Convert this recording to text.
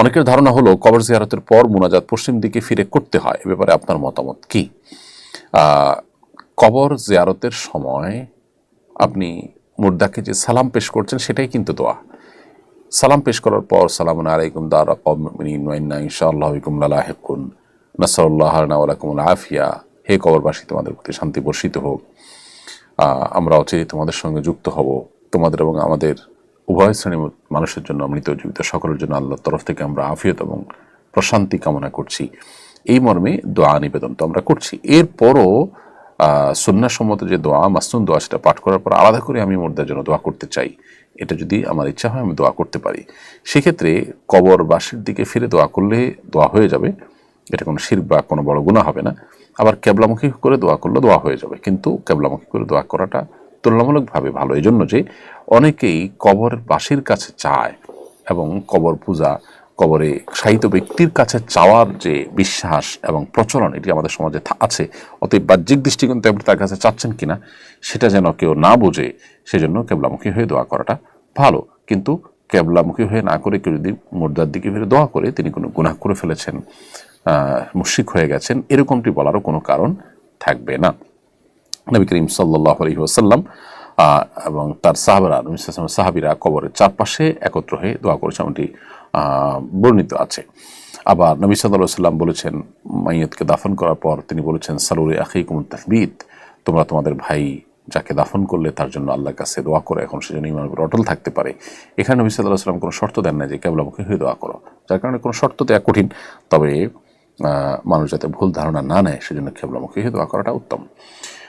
অনেকের ধারণা হলো কবর জিয়ারতের পর মোনাজাত পশ্চিম দিকে ফিরে করতে হয়। এ ব্যাপারে আপনার মতামত কি? কবর জিয়ারতের সময় আপনি মুর্দাকে যে সালাম পেশ করছেন সেটাই কিন্তু দোয়া। সালাম পেশ করার পর সালাম আলাইকুম দার কমিনা ইনশাআল্লাহ বিকুম লালাহিকুন। নাসাল্লাহ আলাইকুম আফিয়া হে কবরবাসী, তোমাদের প্রতি শান্তি বর্ষিত হোক। আমরা অচিরে তোমাদের সঙ্গে যুক্ত হব। তোমাদের এবং আমাদের উভয় শ্রেণির মানুষের জন্য মৃত জীবিত, সকলের জন্য আল্লাহর তরফ থেকে আমরা আফিয়ত এবং প্রশান্তি কামনা করছি। এই মর্মে দোয়া নিবেদন তো আমরা করছি। এরপরও সন্ন্যাসম্মত যে দোয়া, মাসনুন দোয়া সেটা পাঠ করার পর আলাদা করে আমি মোর্দার জন্য দোয়া করতে চাই। এটা যদি আমার ইচ্ছা হয়, আমি দোয়া করতে পারি। সেক্ষেত্রে কবর কবরবাসীর দিকে ফিরে দোয়া করলে দোয়া হয়ে যাবে। এটা কোনো শির বা কোনো বড় গুণা হবে না। আবার ক্যাবলামুখী করে দোয়া করলে দোয়া হয়ে যাবে। কিন্তু ক্যাবলামুখী করে দোয়া করাটা তুলনামূলকভাবে ভালো। এই জন্য যে অনেকেই কবর বাসীর কাছে চায় এবং কবর পূজা, কবরে সাহিত্য ব্যক্তির কাছে চাওয়ার যে বিশ্বাস এবং প্রচলন এটি আমাদের সমাজে আছে, অতএব বাহ্যিক দৃষ্টিকোণ থেকে আপনি তার কাছে চাচ্ছেন কিনা, সেটা যেন কেউ না বোঝে, সেজন্য কেবলামুখী হয়ে দোয়া করাটা ভালো। কিন্তু কেবলামুখী হয়ে না করে কেউ যদি মুর্দার দিকে ফিরে দোয়া করে, তিনি কোনো গুনাহ করে ফেলেছেন মুশিক হয়ে গেছেন, এরকমটি বলারও কোনো কারণ থাকবে না। নবী করিম সাল্লাহ আলহি ওসাল্লাম এবং তার সাহাবারা, নবী সাহাবিরা কবরের চারপাশে একত্র হয়ে দোয়া করেছে এমনটি বর্ণিত আছে। আবার নবী সাল্লাহ সাল্লাম বলেছেন, মাইয়তকে দাফন করার পর তিনি বলেছেন, সালুরে আখিকুম তাহবিদ তোমরা তোমাদের ভাই যাকে দাফন করলে তার জন্য আল্লাহর কাছে দোয়া করো, এখন সেজন্য ইমানের উপর অটল থাকতে পারে। এখানে নবী সাল্লাহ সাল্লাম কোনো শর্ত দেন না যে কেবলামুখী হয়ে দোয়া করো। যার কারণে কোনো শর্ত দেওয়া কঠিন, তবে মানুষ যাতে ভুল ধারণা না নেয়, সেজন্য কেবলামুখী হয়ে দোয়া করাটা উত্তম।